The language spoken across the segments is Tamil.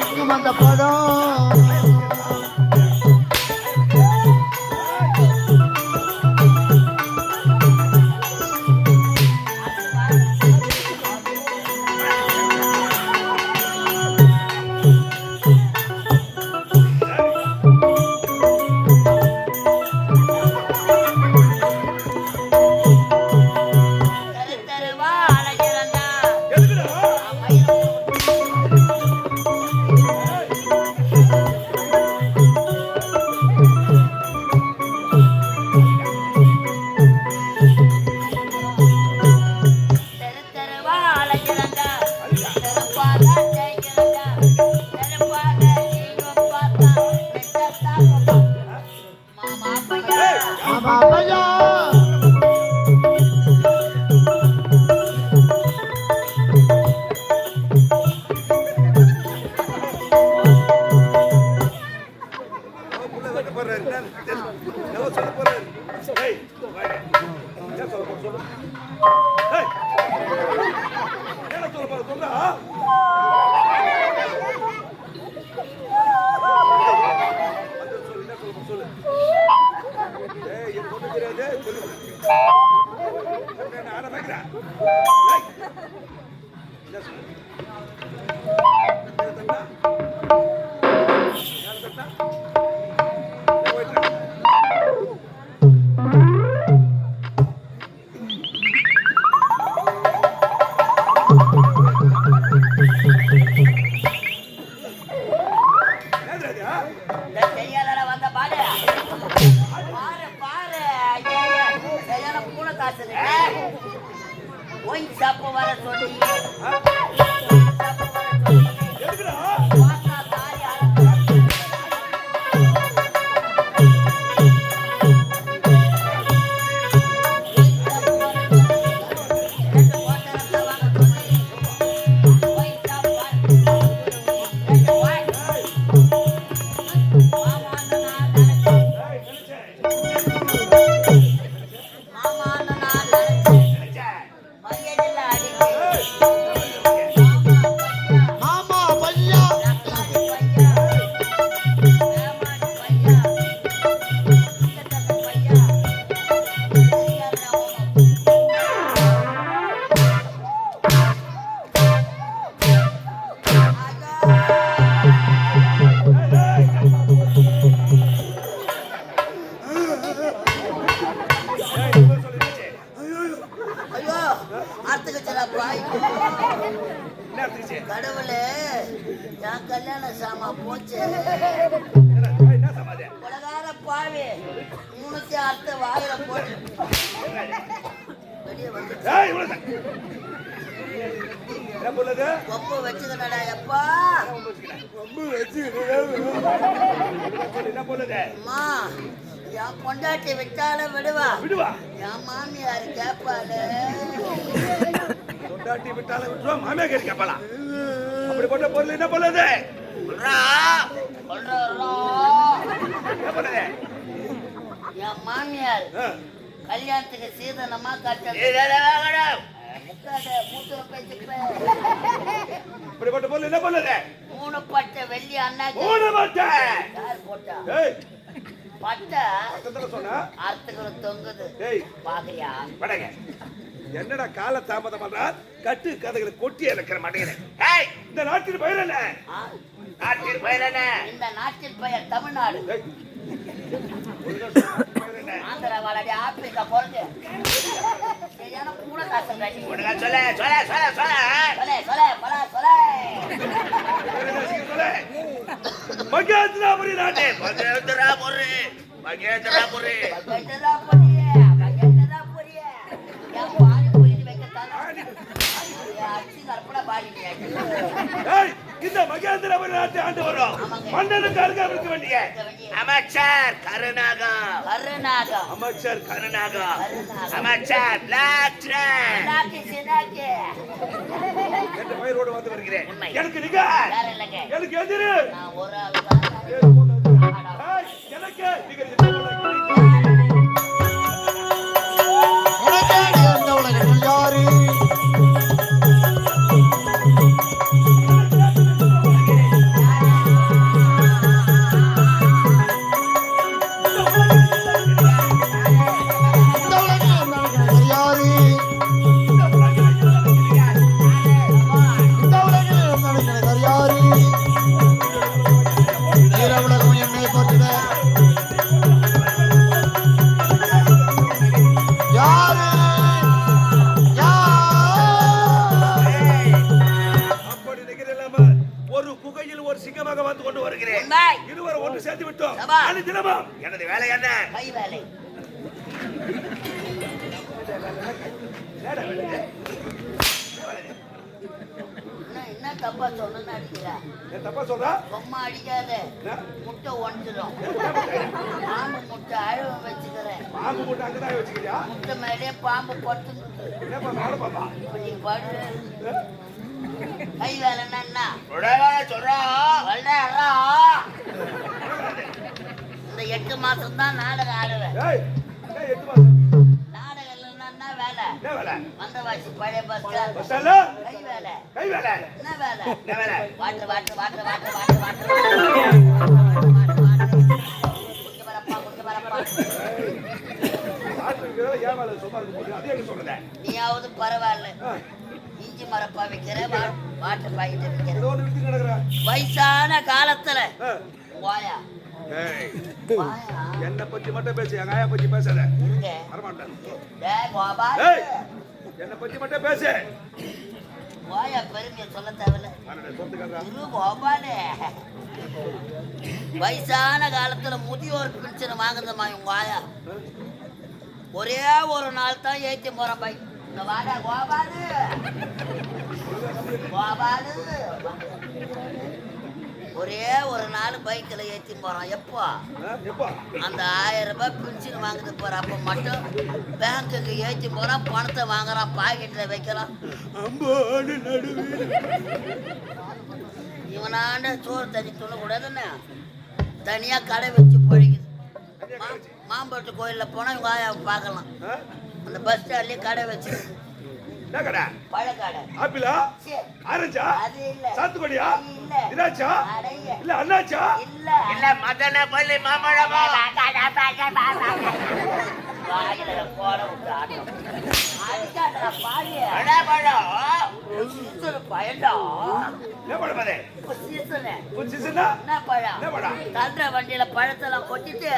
இங்கும் அந்த படம் போய் சாப்ப வர சொல்லி. சாப்ப வர சொல்லி ஐயோ கடவுளே கல்யாண சாமா போச்சு. உலகார பாவி வாயில போட்டு. வெளியே வந்து. என்ன என் பொண்டாட்டி விட்டாலும் விடுவா. விடுவா. என் மாமியார் கேட்பாரு பொண்டாட்டி விட்டாலும் விட்டுருவா மாமியார் கேட்கலாம் அப்படிப்பட்ட பொருள் என்ன பண்ணுது என் மாமியார் கல்யாணத்துக்கு சீதனமா கட்டணும். இப்படிப்பட்ட பொருள் என்ன பண்ணுது மூணு பட்டை வெள்ளி அண்ணா மூணு பட்டை பக்கத்துல சொன்னா? தொங்குது. ஏய் பாக்குறியா? என்னடா கால தாமதம் பண்றா? கட்டு கதைகளை கொட்டி இழக்கிற மாட்டேங்கிறேன் ஏய் இந்த நாட்டின் பயிர் என்ன? ஆ? நாட்டின் பயிர் என்ன? இந்த நாட்டின் பெயர் தமிழ்நாடு? ஆந்திரா வாழாடி ஆப்பிரிக்கா போறது. சரியான கூட காசு கட்டி ஒழுங்கா சொல்லு, சொல்லு, சொல்லு, சொல்லு. சொல்லே சொல்லே பலா சொல்லே. பயிர் என்ன சீக்கிரம் சொல்லு. மகேந்திராபுரி நாட்டு. மகேந்திராபுரி மகேந்திராபுரி. பாடிட்டியா ஏய் இந்த மகேந்திராபுரி நாட்டை ஆண்டு வரும் மன்னனுக்கு அருகாமல் இருக்க வேண்டிய. அமைச்சர் கருணாகம். கருநாகம் அமைச்சர் கருணாகம். அமைச்சர் உண்மை. எனக்கு எதிரு. ஒரு ஆள் சபா. அனு தினமும். எனது வேலை என்ன? கை வேலை? என்ன தப்பா சொன்னு அடிக்கிறா? தப்பா சொல்றா? பொம்மை அடிக்காத? முட்டை ஒன்றுடும் பாம்பு முட்டை அழுவ வச்சுக்கிறேன். பாம்பு அங்கதான் வச்சுக்கிறியா? முட்டை மேலே பாம்பு இப்படி படு. கை வேலைன்னா என்ன? சொல்றா. மாசம் தான் நாடகம் ஆடுவேன் நாடகம் இல்லைன்னா வேலை என்ன வேலை வந்தவாசி பழைய பஸ் கை வேலை கை வேலை என்ன வேலை வேலை water water water water water water நீயாவது பரவாயில்ல இஞ்சி மரப்பா வைக்கிற வாட்டர் பாக்கெட் வைக்கிற வயசான காலத்துல வாயா என்னை பத்தி மட்டும் பேசு எங்க ஆயா பத்தி பேசாத. வரமாட்டேன். என்னை பத்தி மட்டும் பேசு. வாயா பெருமையை சொல்ல தேவையில்ல. வயசான காலத்துல முதியோர் பென்ஷன் வாங்குறதுமா உங்க வாயா. ஒரே ஒரு நாள் தான் ஏத்தி போறேன் பை இந்த வாடா கோபாலு கோபாலு ஒரே ஒரு நாள் பைக்கில் ஏத்தி போறான். எப்போ? அந்த ஆயிரம் ரூபாய் பென்ஷன் வாங்குது போற அப்ப மட்டும் பேங்க்குக்கு ஏத்தி போறான் பணத்தை வைக்கிறான் அம்பாடு நடுவில் இவனாண்ட சோறு தண்ணி சொல்லக்கூடாதுன்னு. தனியா கடை வச்சு மா- மாம்பட்டு கோயில்ல போனா இவங்க பார்க்கலாம்? அந்த பஸ் ஸ்டாண்ட்லயே கடை வச்சு என்ன கடை? பழக்கடை. ஆப்பிளா? சே, ஆரஞ்சா? அது இல்ல. சாத்துக்குடியா? இல்ல. திராட்சா இல்ல அண்ணாச்சா இல்ல. இல்ல மதன பள்ளி வண்டியில பழத்தெல்லாம் கொட்டிட்டு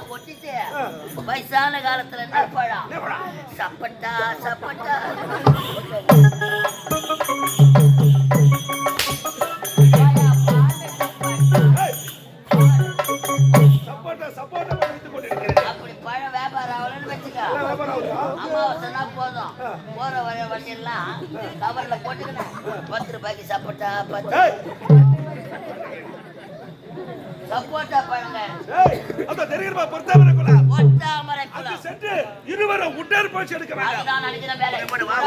கொட்டிட்டு. வயசான காலத்துல என்ன பழம்? சப்பட்டா சப்பட்டா. பத்து ரூபாய்க்கு சப்போட்டா பத்து சப்போட்டா பழங்க அந்த தெரியுமா? பொறுத்தாமரை ஒட்டாமரை அது குளம் சென்று இருவரும் உடற்பயிற்சி எடுக்க வேண்டாம் அதுதான் நினைக்கிறேன் வேலை. வா,